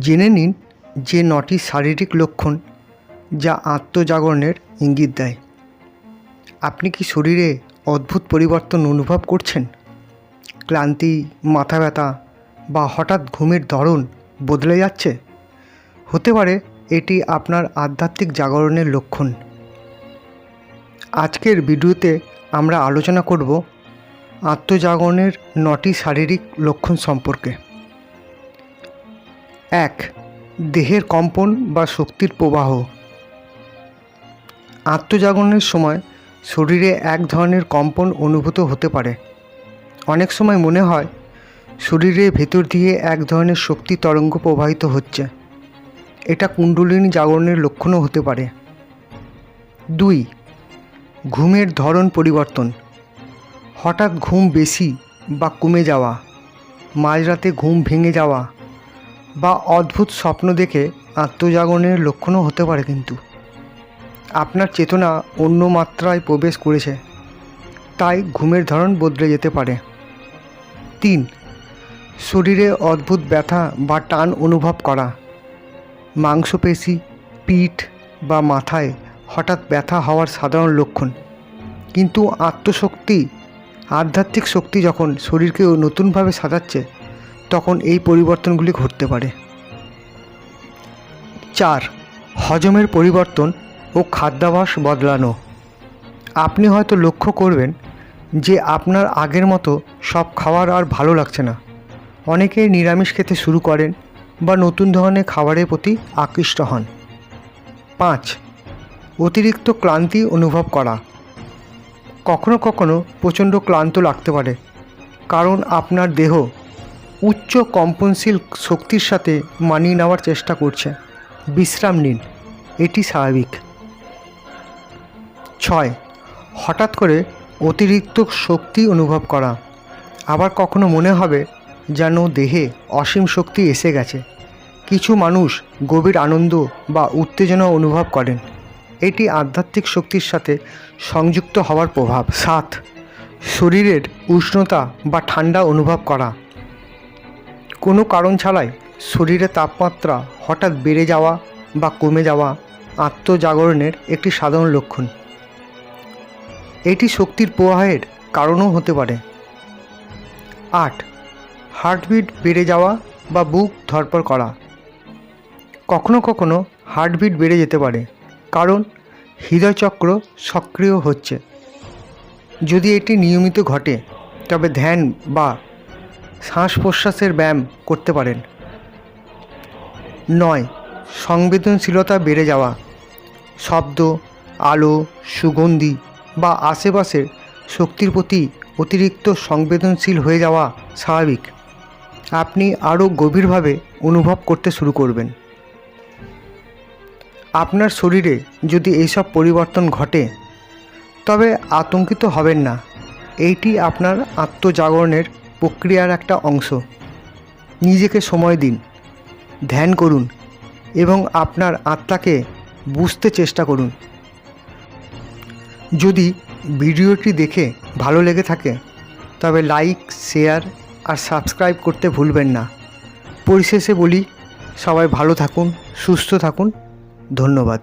জেনে নিন যে নটি শারীরিক লক্ষণ যা আত্মজাগরণের ইঙ্গিত দেয়। আপনি কি শরীরে অদ্ভুত পরিবর্তন অনুভব করছেন? ক্লান্তি, মাথা ব্যথা বা হঠাৎ ঘুমের ধরন বদলে যাচ্ছে? হতে পারে এটি আপনার আধ্যাত্মিক জাগরণের লক্ষণ। আজকের ভিডিওতে আমরা আলোচনা করব আত্মজাগরণের নটি শারীরিক লক্ষণ সম্পর্কে। এক, দেহের কম্পন বা শক্তির প্রবাহ। আত্মজাগরণের সময় শরীরে এক ধরনের কম্পন অনুভূত হতে পারে। অনেক সময় মনে হয় শরীরের ভেতর দিয়ে এক ধরনের শক্তি তরঙ্গ প্রবাহিত হচ্ছে। এটা কুণ্ডলিনী জাগরণের লক্ষণও হতে পারে। দুই, ঘুমের ধরন পরিবর্তন। হঠাৎ ঘুম বেশি বা কমে যাওয়া, মাঝরাতে ঘুম ভেঙে যাওয়া বা অদ্ভুত স্বপ্ন দেখে আত্মজাগরণের লক্ষণও হতে পারে কিন্তু। আপনার চেতনা অন্য মাত্রায় প্রবেশ করেছে, তাই ঘুমের ধরন বদলে যেতে পারে। তিন, শরীরে অদ্ভুত ব্যথা বা টান অনুভব করা। মাংসপেশি, পিঠ বা মাথায় হঠাৎ ব্যথা হওয়ার সাধারণ লক্ষণ। কিন্তু আত্মশক্তি, আধ্যাত্মিক শক্তি যখন শরীরকে নতুনভাবে সাজাচ্ছে তখন এই পরিবর্তনগুলি ঘটতে পারে। চার, হজমের পরিবর্তন ও খাদ্যাভাস বদলানো। আপনি হয়তো লক্ষ্য করবেন যে আপনার আগের মতো সব খাবার আর ভালো লাগছে না। অনেকেই নিরামিষ খেতে শুরু করেন বা নতুন ধরনের খাবারের প্রতি আকৃষ্ট হন। পাঁচ, অতিরিক্ত ক্লান্তি অনুভব করা। কখনো কখনো প্রচণ্ড ক্লান্ত লাগতে পারে, কারণ আপনার দেহ উচ্চ কম্পনশীল শক্তির সাথে মানিয়ে নেওয়ার চেষ্টা করছে। বিশ্রাম নিন, এটি স্বাভাবিক। ছয়, হঠাৎ করে অতিরিক্ত শক্তি অনুভব করা। আবার কখনো মনে হবে যেন দেহে অসীম শক্তি এসে গেছে। কিছু মানুষ গভীর আনন্দ বা উত্তেজনা অনুভব করেন। এটি আধ্যাত্মিক শক্তির সাথে সংযুক্ত হওয়ার প্রভাব। সাত, শরীরের উষ্ণতা বা ঠান্ডা অনুভব করা। কোনো কারণ ছাড়াই শরীরে তাপমাত্রা হঠাৎ বেড়ে যাওয়া বা কমে যাওয়া আত্মজাগরণের একটি সাধারণ লক্ষণ। এটি শক্তির প্রবাহের কারণও হতে পারে। আট, হার্টবিট বেড়ে যাওয়া বা বুক ধরপড় করা। কখনো কখনো হার্টবিট বেড়ে যেতে পারে, কারণ হৃদয়চক্র সক্রিয় হচ্ছে। যদি এটি নিয়মিত ঘটে, তবে ধ্যান বা শ্বাস প্রশ্বাসের ব্যায়াম করতে পারেন। নয়, সংবেদনশীলতা বেড়ে যাওয়া। শব্দ, আলো, সুগন্ধি বা আশেপাশের শক্তির প্রতি অতিরিক্ত সংবেদনশীল হয়ে যাওয়া স্বাভাবিক। আপনি আরও গভীরভাবে অনুভব করতে শুরু করবেন। আপনার শরীরে যদি এইসব পরিবর্তন ঘটে, তবে আতঙ্কিত হবেন না। এইটি আপনার আত্মজাগরণের প্রক্রিয়ার একটা অংশ। নিজেকে সময় দিন, ধ্যান করুন এবং আপনার আত্মাকে বুঝতে চেষ্টা করুন। যদি ভিডিওটি দেখে ভালো লেগে থাকে, তবে লাইক, শেয়ার আর সাবস্ক্রাইব করতে ভুলবেন না। পরিশেষে বলি, সবাই ভালো থাকুন, সুস্থ থাকুন। ধন্যবাদ।